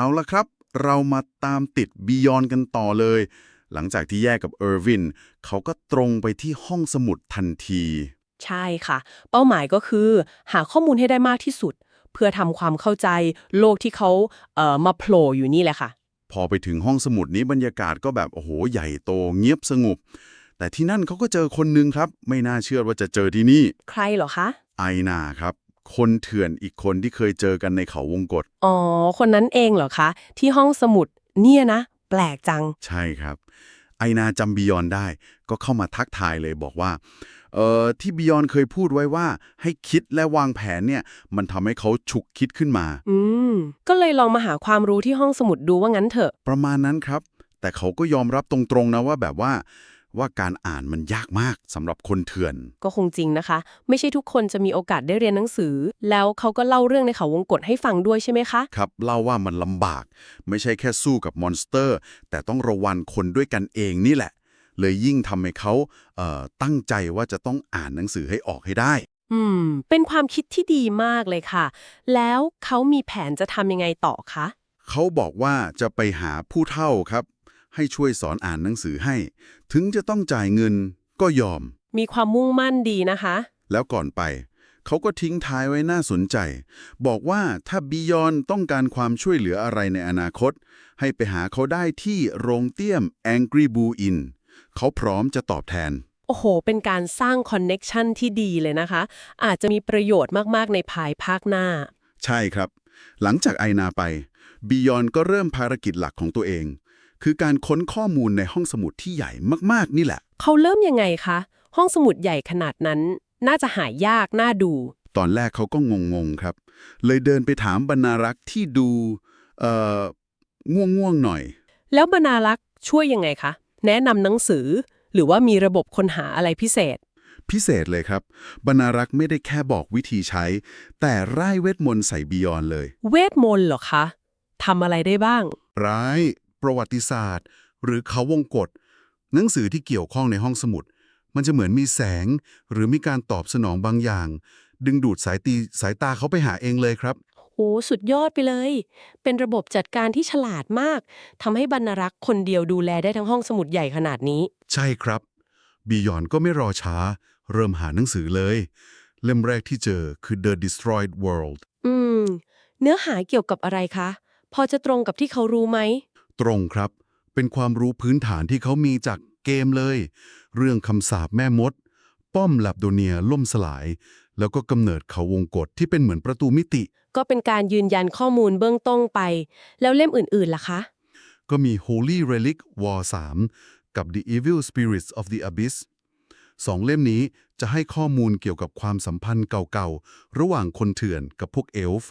เอาละครับ เรามาตามติดบียอนกันต่อเลย หลังจากที่แยกกับเออร์วินเขาก็ตรงไปที่ห้องสมุดทันที ใช่ค่ะ เป้าหมายก็คือ หาข้อมูลให้ได้มากที่สุด เพื่อทำความเข้าใจโลกที่เขาเอ่อมาโผล่อยู่นี่แหละค่ะ พอไปถึงห้องสมุดนี้บรรยากาศก็แบบ โอ้โห ใหญ่โตเงียบสงบ แต่ที่นั่นเขาก็เจอคนหนึ่งครับ ไม่น่าเชื่อว่าจะเจอที่นี่ ใครเหรอคะ ไอนาครับ คนเถื่อนอีกคนที่เคยเจอกันในเขาวงกฏอ๋อ คนนั้นเองเหรอคะ ที่ห้องสมุดเนี่ยนะ แปลกจัง ใช่ครับ ไอนาจำบียอนได้ ก็เข้ามาทักทายเลยบอกว่า เอ่อ ที่บียอนเคยพูดไว้ว่า ให้คิดและวางแผนเนี่ย มันทำให้เขาฉุกคิดขึ้นมา อืม ก็เลยลองมาหาความรู้ที่ห้องสมุดดูว่างั้นเถอะ ประมาณนั้นครับ แต่เขาก็ยอมรับตรงๆนะว่าแบบว่า ว่าการอ่านมันยากมากสำหรับคนเถื่อน ก็คงจริงนะคะ ไม่ใช่ทุกคนจะมีโอกาสได้เรียนหนังสือ แล้วเขาก็เล่าเรื่องในเขาวงกฏให้ฟังด้วยใช่ไหมคะ ครับเล่าว่ามันลำบาก ไม่ใช่แค่สู้กับมอนสเตอร์ แต่ต้องระวังคนด้วยกันเองนี่แหละ เลยยิ่งทำให้เขาเอ่อตั้งใจว่าจะต้องอ่านหนังสือให้ออกให้ได้อืม เป็นความคิดที่ดีมากเลยค่ะ แล้วเขามีแผนจะทำยังไงต่อคะ เขาบอกว่าจะไปหาผู้เฒ่าครับ ให้ช่วยสอนอ่านหนังสือให้ ถึงจะต้องจ่ายเงินก็ยอม มีความมุ่งมั่นดีนะคะ แล้วก่อนไป เขาก็ทิ้งท้ายไว้น่าสนใจ บอกว่าถ้าบียอนต้องการความช่วยเหลืออะไรในอนาคต ให้ไปหาเขาได้ที่โรงเตี้ยม Angry Boo Inn เขาพร้อมจะตอบแทนโอ้โห เป็นการสร้างคอนเน็กชันที่ดีเลยนะคะ อาจจะมีประโยชน์มาก ๆ ในภายภาคหน้า ใช่ครับ หลังจากไอนาไปบียอนก็เริ่มภารกิจหลักของตัวเอง คือการค้นข้อมูลในห้องสมุดที่ใหญ่มาก ๆ นี่แหละ เขาเริ่มยังไงคะ ห้องสมุดใหญ่ขนาดนั้น น่าจะหายากน่าดู ตอนแรกเขาก็งง ๆ ครับ เลยเดินไปถามบรรณารักษ์ที่ดูเอ่อง่วง ๆ หน่อย แล้วบรรณารักษ์ช่วยยังไงคะ แนะนำหนังสือ หรือว่ามีระบบค้นหาอะไรพิเศษ พิเศษเลยครับ บรรณารักษ์ไม่ได้แค่บอกวิธีใช้ แต่ร่ายเวทมนต์ใส่บียอนเลย เวทมนต์เหรอคะทำอะไรได้บ้าง ร้าย ประวัติศาสตร์ หรือเขาวงกฏหนังสือที่เกี่ยวข้องในห้องสมุด มันจะเหมือนมีแสง หรือมีการตอบสนองบางอย่าง ดึงดูดสายตีสายตาเขาไปหาเองเลยครับโอ้สุดยอดไปเลย เป็นระบบจัดการที่ฉลาดมากทำให้บรรณารักษ์คนเดียวดูแลได้ทั้งห้องสมุดใหญ่ขนาดนี้ ใช่ครับบียอนก็ไม่รอช้า เริ่มหาหนังสือเลย เล่มแรกที่เจอคือ The Destroyed World อืม เนื้อหาเกี่ยวกับอะไรคะ พอจะตรงกับที่เขารู้ไหม ตรงครับ เป็นความรู้พื้นฐานที่เขามีจากเกมเลย เรื่องคำสาปแม่มด ป้อมแลบโดเนียล่มสลาย แล้วก็กำเนิดเขาวงกฏที่เป็นเหมือนประตูมิติ ก็เป็นการยืนยันข้อมูลเบื้องต้นไป แล้วเล่มอื่นๆล่ะคะ ก็มี Holy Relic War 3 กับ The Evil Spirits of the Abyss สองเล่มนี้จะให้ข้อมูลเกี่ยวกับความสัมพันธ์เก่าๆ ระหว่างคนเถื่อนกับพวกเอลฟ์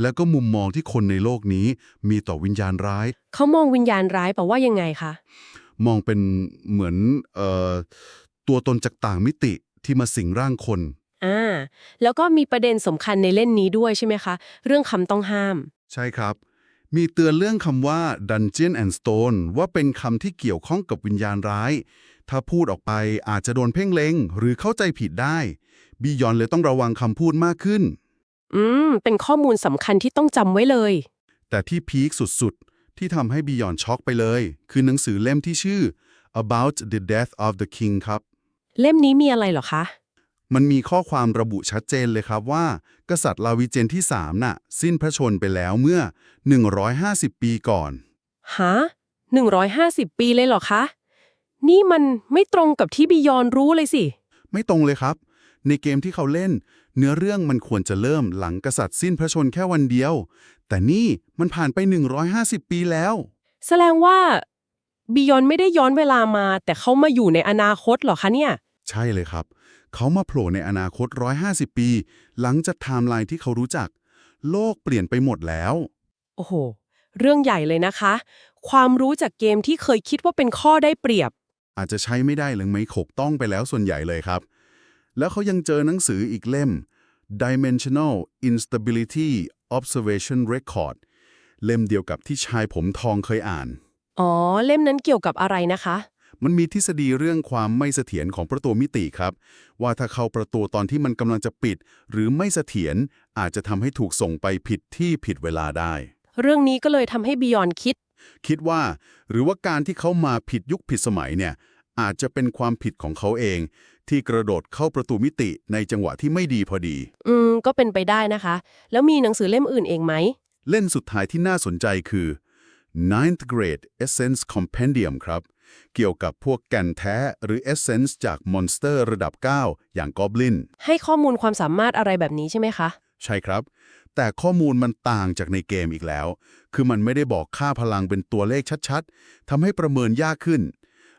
แล้วก็มุมมองที่คนในโลกนี้มีต่อวิญญาณร้าย เขามองวิญญาณร้ายแปลว่ายังไงคะ มองเป็นเหมือนเอ่อตัวตนจากต่างมิติที่มาสิงร่างคน อ่า แล้วก็มีประเด็นสำคัญในเล่นนี้ด้วยใช่ไหมคะ เรื่องคำต้องห้าม ใช่ครับ มีเตือนเรื่องคำว่า Dungeon and Stone ว่าเป็นคำที่เกี่ยวข้องกับวิญญาณร้าย ถ้าพูดออกไปอาจจะโดนเพ่งเล็ง หรือเข้าใจผิดได้บียอนเลยต้องระวังคำพูดมากขึ้น อืม เป็นข้อมูลสำคัญที่ต้องจำไว้เลย แต่ที่พีคสุดๆ ที่ทำให้บียอนช็อกไปเลย คือหนังสือเล่มที่ชื่อ About the Death of the King ครับ เล่มนี้มีอะไรเหรอคะ มันมีข้อความระบุชัดเจนเลยครับว่า กษัตริย์ลาวิเจนที่3น่ะ สิ้นพระชนม์ไปแล้วเมื่อ 150 ปีก่อนฮะหนึ่งร้อยห้าสิบปีเลยเหรอคะ นี่มันไม่ตรงกับที่บิยอนรู้เลยสิ ไม่ตรงเลยครับ ในเกมที่เขาเล่น เนื้อเรื่องมันควรจะเริ่มหลังกษัตริย์สิ้นพระชนม์แค่วันเดียว แต่นี่มันผ่านไป 150 ปีแล้ว แสดงว่าบิยอนไม่ได้ย้อนเวลามา แต่เขามาอยู่ในอนาคตเหรอคะเนี่ย ใช่เลยครับ เขามาโผล่ในอนาคต 150 ปี หลังจากไทม์ไลน์ที่เขารู้จัก โลกเปลี่ยนไปหมดแล้ว โอ้โห เรื่องใหญ่เลยนะคะ ความรู้จากเกมที่เคยคิดว่าเป็นข้อได้เปรียบ อาจจะใช้ไม่ได้หรือไม่ขกต้องไปแล้วส่วนใหญ่เลยครับ แล้วเขายังเจอหนังสืออีกเล่ม Dimensional Instability Observation Record เล่มเดียวกับที่ชายผมทองเคยอ่าน อ๋อ เล่มนั้นเกี่ยวกับอะไรนะคะ มันมีทฤษฎีเรื่องความไม่เสถียรของประตูมิติครับ ว่าถ้าเข้าประตูตอนที่มันกำลังจะปิด หรือไม่เสถียรอาจจะทำให้ถูกส่งไปผิดที่ผิดเวลาได้ เรื่องนี้ก็เลยทำให้บียอนคิด คิดว่า หรือว่าการที่เขามาผิดยุคผิดสมัยเนี่ยอาจจะเป็นความผิดของเขาเอง ที่กระโดดเข้าประตูมิติในจังหวะที่ไม่ดีพอดี อืม ก็เป็นไปได้นะคะ แล้วมีหนังสือเล่มอื่นเองไหม เล่นสุดท้ายที่น่าสนใจคือ Ninth Grade Essence Compendium ครับ เกี่ยวกับพวกแก่นแท้หรือ Essence จากมอนสเตอร์ระดับ 9 อย่าง Goblin ให้ข้อมูลความสามารถอะไรแบบนี้ใช่ไหมคะ ใช่ครับ แต่ข้อมูลมันต่างจากในเกมอีกแล้ว คือมันไม่ได้บอกค่าพลังเป็นตัวเลขชัดๆทำให้ประเมินยากขึ้น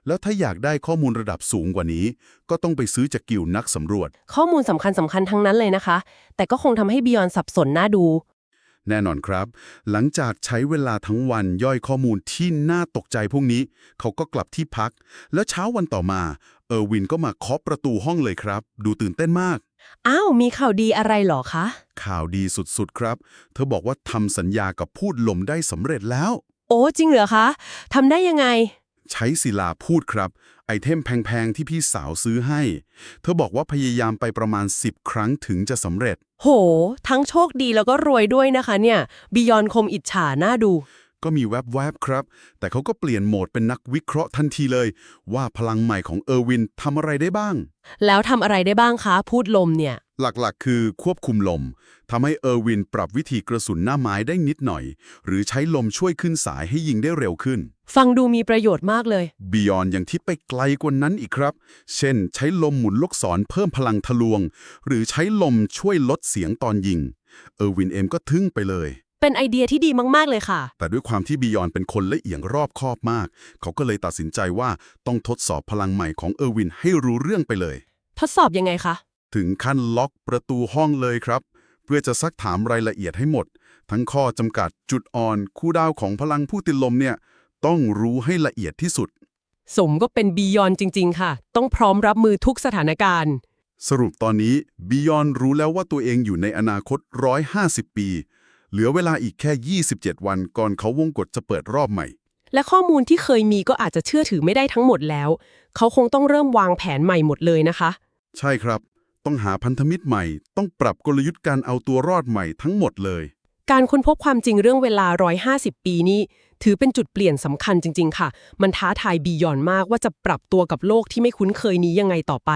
แล้วถ้าอยากได้ข้อมูลระดับสูงกว่านี้ ก็ต้องไปซื้อจากกิลด์นักสำรวจ ข้อมูลสำคัญสำคัญทั้งนั้นเลยนะคะ แต่ก็คงทำให้บียอนสับสนน่าดู แน่นอนครับ หลังจากใช้เวลาทั้งวันย่อยข้อมูลที่น่าตกใจพวกนี้ เขาก็กลับที่พัก แล้วเช้าวันต่อมา เออร์วินก็มาเคาะประตูห้องเลยครับ ดูตื่นเต้นมาก อ้าว มีข่าวดีอะไรเหรอคะ ข่าวดีสุดๆครับ เธอบอกว่าทำสัญญากับพูดลมได้สำเร็จแล้ว โอ้ จริงเหรอคะทำได้ยังไง ใช้ศิลาพูดครับ ไอเทมแพงๆ ที่พี่สาวซื้อให้ เธอบอกว่าพยายามไปประมาณ 10 ครั้งถึงจะสำเร็จ โห ทั้งโชคดีแล้วก็รวยด้วยนะคะเนี่ยบียอนคมอิจฉาน่าดู ก็มีแวบๆครับ แต่เขาก็เปลี่ยนโหมดเป็นนักวิเคราะห์ทันทีเลย ว่าพลังใหม่ของเออร์วินทำอะไรได้บ้าง แล้วทำอะไรได้บ้างคะ พูดลมเนี่ย หลักๆ คือควบคุมลมทำให้เออร์วินปรับวิธีกระสุนหน้าไม้ได้นิดหน่อย หรือใช้ลมช่วยขึ้นสายให้ยิงได้เร็วขึ้น ฟังดูมีประโยชน์มากเลยบียอนยังคิดไปไกลกว่านั้นอีกครับ เช่น ใช้ลมหมุนลูกศรเพิ่มพลังทะลวง หรือใช้ลมช่วยลดเสียงตอนยิง เออร์วินเอมก็ทึ่งไปเลย เป็นไอเดียที่ดีมากๆเลยค่ะ แต่ด้วยความที่บียอนเป็นคนละเอียงรอบคอบมาก เขาก็เลยตัดสินใจว่าต้องทดสอบพลังใหม่ของเออร์วินให้รู้เรื่องไปเลย ทดสอบยังไงคะ ถึงขั้นล็อกประตูห้องเลยครับ เพื่อจะซักถามรายละเอียดให้หมด ทั้งข้อจำกัดจุดอ่อน คู่ดาวของพลังผู้ติดลมเนี่ยต้องรู้ให้ละเอียดที่สุด สมก็เป็นบียอนจริง ๆ ค่ะ ต้องพร้อมรับมือทุกสถานการณ์ สรุปตอนนี้บียอนรู้แล้วว่าตัวเองอยู่ในอนาคต 150 ปี เหลือเวลาอีกแค่ 27 วันก่อนเขาวงกฏจะเปิดรอบใหม่ และข้อมูลที่เคยมีก็อาจจะเชื่อถือไม่ได้ทั้งหมดแล้ว เขาคงต้องเริ่มวางแผนใหม่หมดเลยนะคะ ใช่ครับ ต้องหาพันธมิตรใหม่ ต้องปรับกลยุทธ์การเอาตัวรอดใหม่ทั้งหมดเลย การค้นพบความจริงเรื่องเวลา 150 ปีนี้ ถือเป็นจุดเปลี่ยนสำคัญจริง ๆ ค่ะ มันท้าทายบียอนมากว่าจะปรับตัวกับโลกที่ไม่คุ้นเคยนี้ยังไงต่อไป